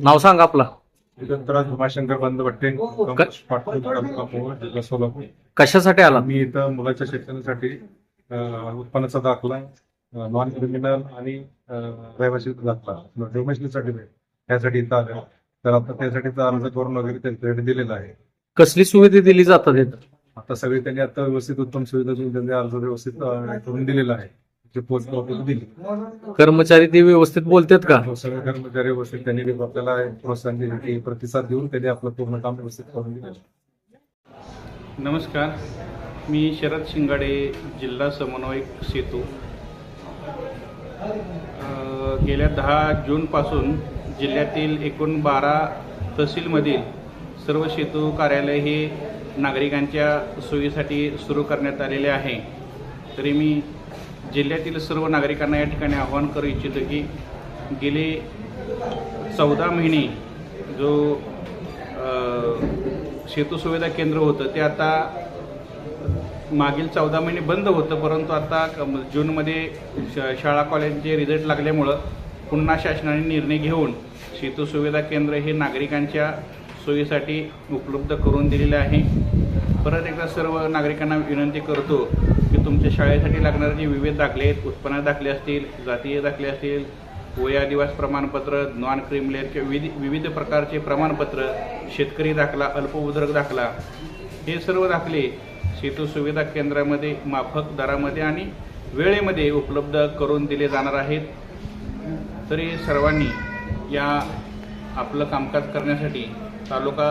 Mau sangkap, lah. बंदवट्टे तालुका मोहोळ, जिल्हा सोलापूर. कशासाठी आला? मी इथं मुलाच्या शिक्षणासाठी उत्पन्नाचा दाखला नॉन क्रिमिनल आणि रहिवासी दाखला. डोमेस्टिक सर्टिफिकेट यासाठी इथं आलं. तर आता त्यासाठीचा अर्ज करून वगैरे त्यांच्याकडे दिलेला आहे. कसली सुविधा दिली जातात इथं? आता सगळे त्यांनी आता व्यवस्थित उत्तम सुविधा देऊन त्यांनी अर्ज व्यवस्थित करून दिलेला आहे. पोस्ट ऑफिस दिली. कर्मचारी ते व्यवस्थित बोलतात का? हो, सगळे कर्मचारी व्यवस्थित. त्यांनी आपल्याला प्रोत्साहन दिले प्रतिसाद देऊन त्यांनी आपलं पूर्ण काम व्यवस्थित करून दिलं. नमस्कार. मी शरद शिंगाडे जिल्हा समन्वयक सेतू. अ, गेल्या दहा जूनपासून जिल्ह्यातील एकूण बारा तहसीलमधील सर्व सेतू कार्यालय हे नागरिकांच्या सोयीसाठी सुरू करण्यात आलेले आहे. तरी मी जिल्ह्यातील सर्व नागरिकांना या ठिकाणी आवाहन करू इच्छितो की गेले चौदा महिने जो सेतू सुविधा केंद्र होतं ते आता मागील चौदा महिने बंद होतं परंतु आता जूनमध्ये शाळा कॉलेजचे रिझल्ट लागल्यामुळं पुन्हा शासनाने निर्णय घेऊन सेतू सुविधा केंद्र हे नागरिकांच्या सोयीसाठी उपलब्ध करून दिलेले आहे. परत एकदा सर्व नागरिकांना विनंती करतो तुमच्या शाळेसाठी लागणारे जे विविध दाखले आहेत उत्पन्न दाखले असतील जातीय दाखले असतील वय आदिवास प्रमाणपत्र नॉन क्रिमिलेअरचे विविध विविध प्रकारचे प्रमाणपत्र शेतकरी दाखला अल्पउद्रक दाखला हे सर्व दाखले सेतू सुविधा केंद्रामध्ये माफक दरामध्ये आणि वेळेमध्ये उपलब्ध करून दिले जाणार आहेत. तरी सर्वांनी या आपलं कामकाज करण्यासाठी तालुका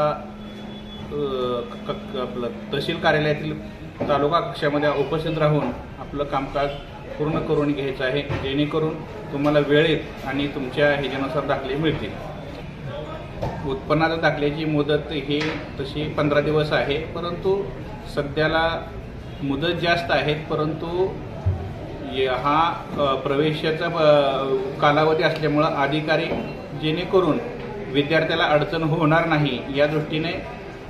आपलं तहसील कार्यालयातील तालुका कक्षामध्ये उपस्थित राहून आपलं कामकाज पूर्ण करून घ्यायचं आहे जेणेकरून तुम्हाला वेळेत आणि तुमच्या ह्याच्यानुसार दाखले मिळतील. उत्पन्नाच्या दाखल्याची मुदत ही तशी पंधरा दिवस आहे परंतु सध्याला मुदत जास्त आहेत परंतु हा प्रवेशाचा कालावधी असल्यामुळं अधिकारी जेणेकरून विद्यार्थ्याला अडचण होणार नाही या दृष्टीने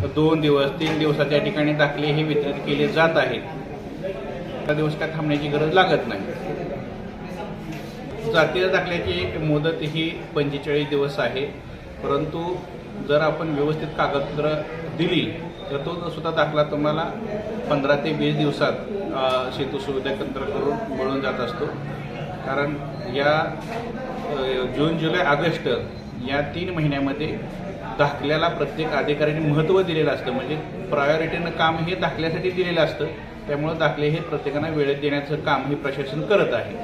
दोन दिवस तीन दिवसाच्या ठिकाणी दाखले हे वितरित केले जात आहेत. त्या दिवस काय थांबण्याची गरज लागत नाही. जातीय दाखल्याची मुदत ही पंचेचाळीस दिवस आहे. परंतु जर आपण व्यवस्थित कागदपत्र दिली तर तो सुद्धा दाखला तुम्हाला पंधरा ते वीस दिवसात अ, सेतू सुविधा केंद्र करून मिळून जात असतो. कारण या जून जुलै ऑगस्ट या तीन महिन्यामध्ये दाखल्याला प्रत्येक अधिकाऱ्याने महत्त्व दिलेलं असतं. म्हणजे प्रायोरिटीनं काम हे दाखल्यासाठी दिलेलं असतं. त्यामुळं दाखले हे प्रत्येकांना वेळेत देण्याचं काम हे प्रशासन करत आहे.